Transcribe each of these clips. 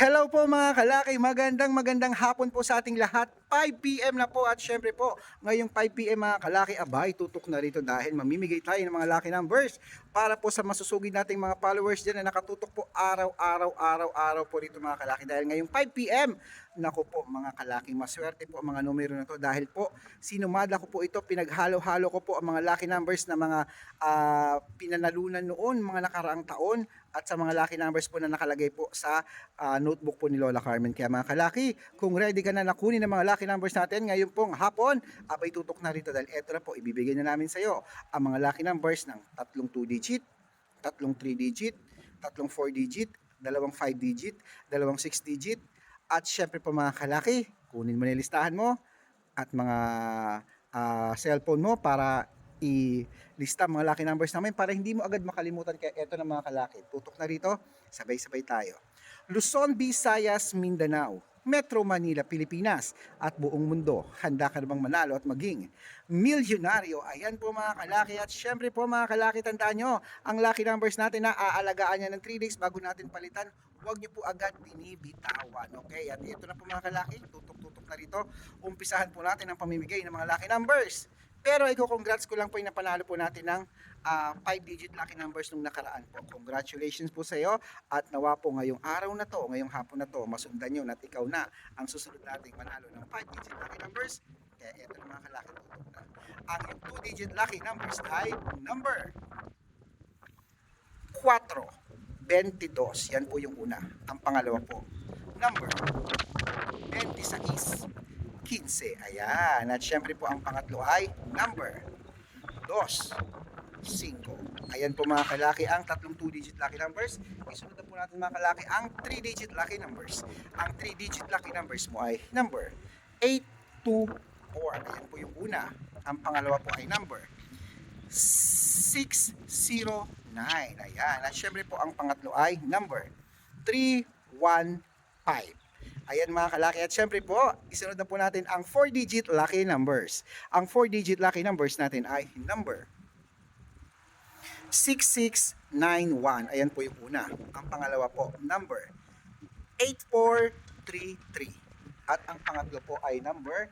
Hello po mga kalaki, magandang magandang hapon po sa ating lahat. 5pm na po at syempre po, ngayong 5pm mga kalaki, abay, tutok na rito dahil mamimigay tayo ng mga lucky numbers para po sa masusugid nating mga followers dyan na nakatutok po araw-araw, araw-araw po rito mga kalaki. Dahil ngayong 5pm, naku po mga kalaki, maswerte po ang mga numero na to dahil po sinumada ko po ito, pinaghalo-halo ko po ang mga lucky numbers na mga ah, pinanalunan noon, mga nakaraang taon at sa mga lucky numbers po na nakalagay po sa ah, notebook po ni Lola Carmen. Kaya mga kalaki, kung ready ka na nakunin ang mga lucky numbers natin ngayon pong hapon, abay tutok na rito dahil eto na po, ibibigay na namin sa iyo ang mga lucky numbers ng tatlong 2 digit, tatlong 3 digit, tatlong 4 digit, dalawang 5 digit, dalawang 6 digit, at syempre po mga kalaki, kunin mo na listahan mo at mga ah, cellphone mo para i-lista mga lucky numbers namin para hindi mo agad makalimutan kaya eto na mga kalaki. Tutok na rito, sabay-sabay tayo. Luzon, Visayas, Mindanao, Metro Manila, Pilipinas at buong mundo. Handa ka na bang manalo at maging milyonaryo? Ayan po mga kalaki at syempre po mga kalaki tandaan nyo, ang lucky numbers natin na aalagaan niya ng 3 days bago natin palitan. Huwag niyo po agad binibitawan. Okay? At ito na po mga kalaki, tutok-tutok na rito. Umpisahan po natin ang pamimigay ng mga lucky numbers. Pero iko congrats ko lang po yung napanalo po natin ng 5-digit lucky numbers nung nakaraan po. Congratulations po sa iyo at nawa po ngayong araw na to, ngayong hapon na to, masundan nyo at ikaw na ang susunod nating manalo ng 5-digit lucky numbers. Kaya eto na mga kalaki tutok na. Ang 2-digit lucky numbers ay number 4, 22. Yan po yung una. Ang pangalawa po, number 26, 15. Ayan. At syempre po ang pangatlo ay number 2, 5. Ayan po mga kalaki ang tatlong 2-digit lucky numbers. Isunod na po natin mga kalaki ang 3-digit lucky numbers. Ang 3-digit lucky numbers mo ay number 824. Ayan po yung una. Ang pangalawa po ay number 609. Ayan. At syempre po ang pangatlo ay number 315. Ayan mga kalaki. At syempre po, isunod na po natin ang 4-digit lucky numbers. Ang 4-digit lucky numbers natin ay number 6691. Ayan po yung una. Ang pangalawa po, number 8433. At ang pangatlo po ay number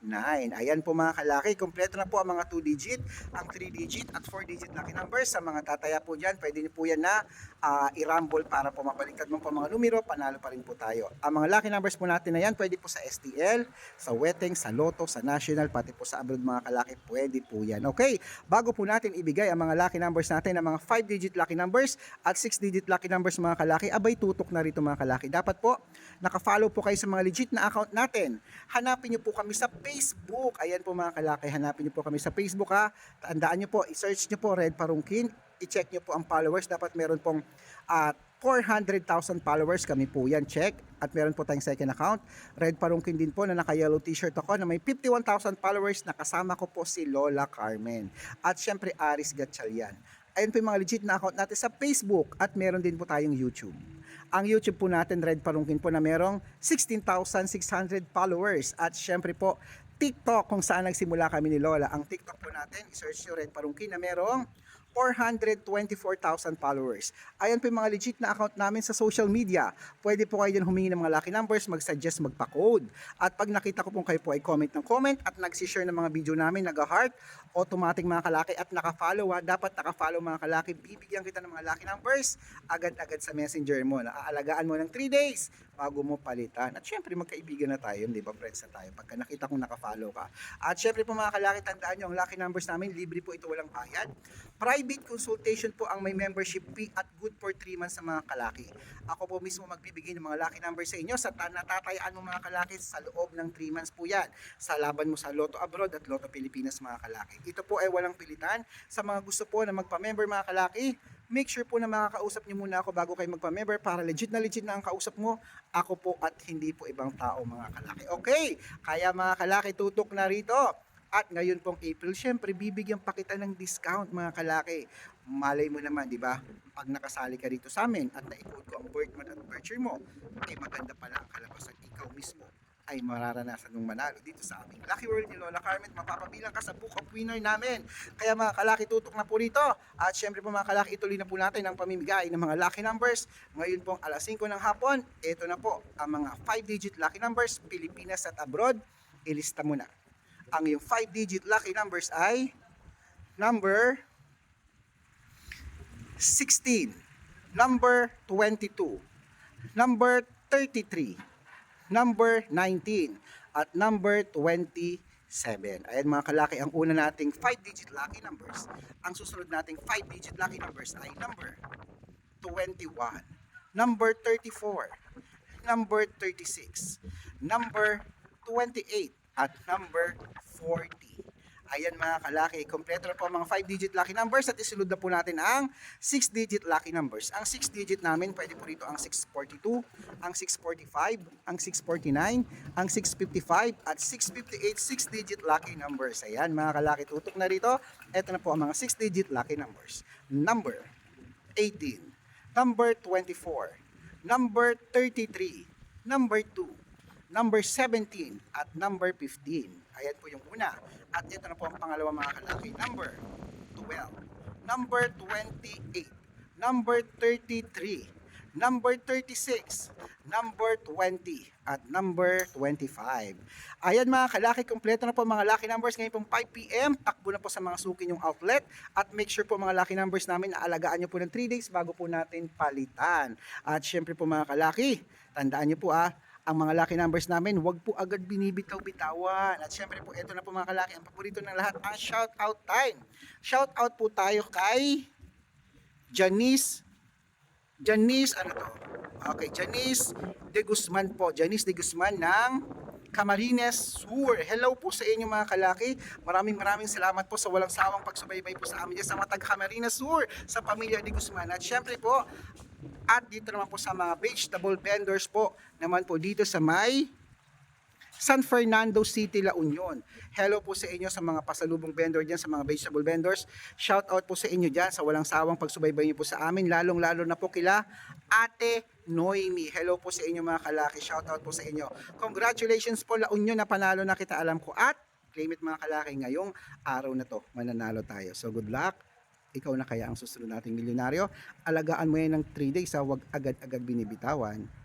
6279. Ayan po mga kalaki, kompleto na po ang mga 2 digit, ang 3 digit at 4 digit lucky numbers. Sa mga tataya po dyan, pwede niyo po yan na ah, i-rumble para po mabaliktad mo po mga numero, panalo pa rin po tayo. Ang mga lucky numbers po natin na yan, pwede po sa STL, sa Weteng, sa Lotto, sa National, pati po sa abroad mga kalaki, pwede po yan. Okay, bago po natin ibigay ang mga lucky numbers natin, ang mga 5 digit lucky numbers at 6 digit lucky numbers mga kalaki, abay tutok na rito mga kalaki. Dapat po, naka-follow po kayo sa mga legit na account natin. Hanapin niyo po kami sa Facebook. Ayan po mga kalaki, hanapin niyo po kami sa Facebook ha. Tandaan niyo po, i-search niyo po Red Parungkin. I-check niyo po ang followers. Dapat meron pong ah, 400,000 followers kami po yan, check. At meron po tayong second account. Red Parungkin din po na naka-yellow t-shirt ako na may 51,000 followers na kasama ko po si Lola Carmen. At syempre Aris Gatchalian. Ayun po yung mga legit na account natin sa Facebook at meron din po tayong YouTube. Ang YouTube po natin, Red Parungkin po na merong 16,600 followers. At syempre po, TikTok kung saan nagsimula kami ni Lola. Ang TikTok po natin, i-search nyo Red Parungkin na merong 424,000 followers. Ayan po yung mga legit na account namin sa social media. Pwede po kayo din humingi ng mga lucky numbers, mag-suggest, magpa-code. At pag nakita ko pong kayo po ay comment ng comment at nag-share ng mga video namin, nag-heart, automatic mga kalaki at naka-follow ha. Dapat naka-follow mga kalaki. Bibigyan kita ng mga lucky numbers agad-agad sa messenger mo. Naaalagaan mo ng 3 days bago mo palitan. At syempre magkaibigan na tayo, di ba friends na tayo pagka nakita kong naka-follow ka. At syempre po mga kalaki, tandaan nyo, ang lucky numbers namin, libre po ito walang bayad. Private consultation po ang may membership fee at good for 3 months sa mga kalaki. Ako po mismo magbibigay ng mga lucky numbers sa inyo sa ta- natatayaan mo mga kalaki sa loob ng 3 months po yan. Sa laban mo sa Lotto Abroad at Lotto Pilipinas mga kalaki. Ito po ay walang pilitan. Sa mga gusto po na magpa-member mga kalaki, make sure po na makakausap niyo muna ako bago kayo magpa-member para legit na legit na ang kausap mo. Ako po at hindi po ibang tao mga kalaki. Okay, kaya mga kalaki tutok na rito. At ngayon pong April, syempre bibigyan pa kita ng discount mga kalaki. Malay mo naman, di ba? Pag nakasali ka rito sa amin at na-code ko ang birth month at year mo, eh maganda pala ang kalabasan ikaw mismo ay mararanasan mong manalo dito sa aming Lucky World ni Lola Carmen. Mapapabilang ka sa book of winner namin. Kaya mga kalaki, tutok na po rito. At syempre po mga kalaki, ituloy na po natin ang pamimigay ng mga lucky numbers. Ngayon pong alas 5 ng hapon, ito na po ang mga 5-digit lucky numbers, Pilipinas at abroad. Ilista mo na. Ang yung 5-digit lucky numbers ay number 16, number 22, number 33, number 19, at number 27. Ayan mga kalaki, ang una nating 5-digit lucky numbers. Ang susunod nating 5-digit lucky numbers ay number 21, number 34, number 36, number 28, at number 40. Ayan mga kalaki, kompleto na po mga 5-digit lucky numbers at isunod na po natin ang 6-digit lucky numbers. Ang 6-digit namin, pwede po rito ang 642, ang 645, ang 649, ang 655 at 658 6-digit lucky numbers. Ayan mga kalaki, tutok na rito. Ito na po ang mga 6-digit lucky numbers. Number 18, number 24, number 33, number 2, number 17 at number 15. Ayan po yung una. At ito na po ang pangalawa mga kalaki. Number 12, number 28, number 33, number 36, number 20, at number 25. Ayan mga kalaki, kompleto na po mga lucky numbers ngayon pong 5pm. Takbo na po sa mga suki yung outlet. At make sure po mga lucky numbers namin na alagaan nyo po ng 3 days bago po natin palitan. At syempre po mga kalaki, tandaan nyo po ah, ang mga lucky numbers namin, wag po agad binibitaw-bitawan. At syempre po, ito na po mga kalaki, ang paborito ng lahat, ang shout out time. Shout out po tayo kay Janice Janice, ano to? Okay, Janice De Guzman po. Janice De Guzman ng Camarines Sur. Hello po sa inyo mga kalaki. Maraming maraming salamat po sa walang sawang pagsubaybay po sa amin sa mga taga Camarines Sur, sa pamilya De Guzman. At syempre po, at dito naman po sa mga vegetable vendors po, naman po dito sa may San Fernando City, La Union. Hello po sa inyo sa mga pasalubong vendor dyan, sa mga vegetable vendors. Shout out po sa inyo dyan sa walang sawang pagsubaybay niyo po sa amin, lalong-lalo na po kila Ate Noemi. Hello po sa inyo mga kalaki. Shout out po sa inyo. Congratulations po La Union na panalo na kita alam ko at claim it mga kalaki ngayong araw na to. Mananalo tayo. So good luck. Ikaw na kaya ang susunod nating milyonaryo. Alagaan mo yan ng 3 days ha. Huwag agad-agad binibitawan.